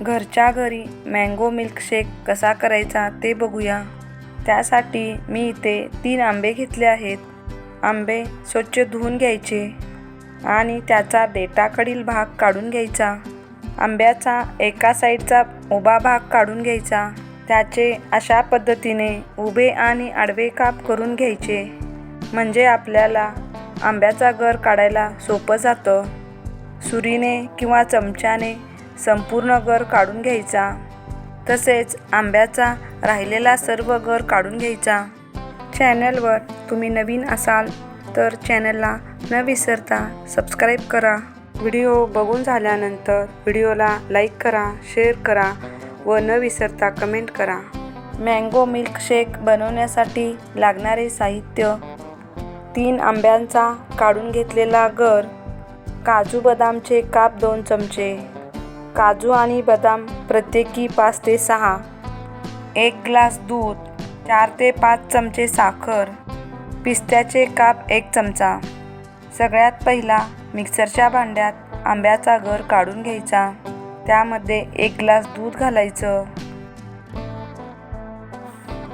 घरच्या घरी mango milkshake कसा करायचा ते बघूया. त्यासाठी मी इथे तीन आंबे घेतले आहेत. आंबे स्वच्छ धुवून घ्यायचे आणि त्याचा देठाकडील भाग काढून घ्यायचा. आंब्याचा एका साईडचा उभा भाग काढून घ्यायचा. त्याचे अशा पद्धतीने उभे आणि आडवे काप करून घ्यायचे. म्हणजे आपल्याला आंब्याचा गर काढायला सोपं जातं. सुरीने किंवा चमच्याने संपूर्ण गर काढून घ्यायचा. तसेच आंब्याचा राहिलेला सर्व गर काढून घ्यायचा. चॅनलवर तुम्ही नवीन असाल तर चॅनलला न विसरता सबस्क्राईब करा. व्हिडिओ बघून झाल्यानंतर व्हिडिओला लाईक करा शेअर करा व न विसरता कमेंट करा. मँगो मिल्कशेक बनवण्यासाठी लागणारे साहित्य. तीन आंब्यांचा काढून घेतलेला गर काजू बदामचे काप दोन चमचे. काजू आणि बदाम प्रत्येकी पाच ते सहा. एक ग्लास दूध चार ते पाच चमचे साखर पिस्त्याचे काप एक चमचा. सगळ्यात पहिला मिक्सरच्या भांड्यात आंब्याचा गर काढून घ्यायचा. त्यामध्ये एक ग्लास दूध घालायचं.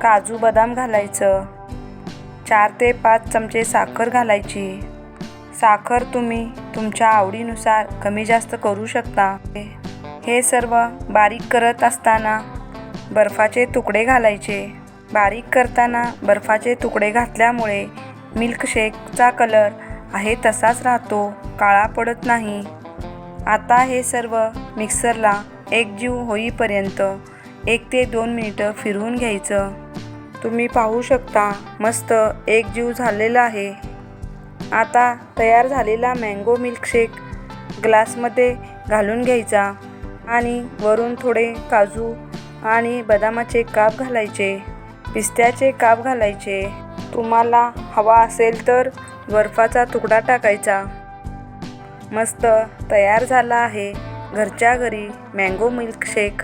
काजू बदाम घालायचं. चार ते पाच चमचे साखर घालायची. साखर तुम्ही तुमच्या आवडीनुसार कमी जास्त करू शकता. हे सर्व बारीक करत असताना बर्फाचे तुकडे घालायचे. बारीक करताना बर्फाचे तुकडे घातल्यामुळे मिल्कशेकचा कलर आहे तसाच राहतो काळा पडत नाही. आता हे सर्व मिक्सरला एकजीव होईपर्यंत एक ते दोन मिनिटं फिरवून घ्यायचं. तुम्ही पाहू शकता मस्त एकजीव झालेला आहे. आता तयार झालेला मँगो मिल्कशेक ग्लासमध्ये घालून घ्यायचा. आणि वरून थोडे काजू आणि बदामाचे काप घालायचे. पिस्त्याचे काप घालायचे. तुम्हाला हवा असेल तर बर्फाचा तुकडा टाकायचा. मस्त तयार झाला आहे. घरच्या घरी मँगो मिल्कशेक.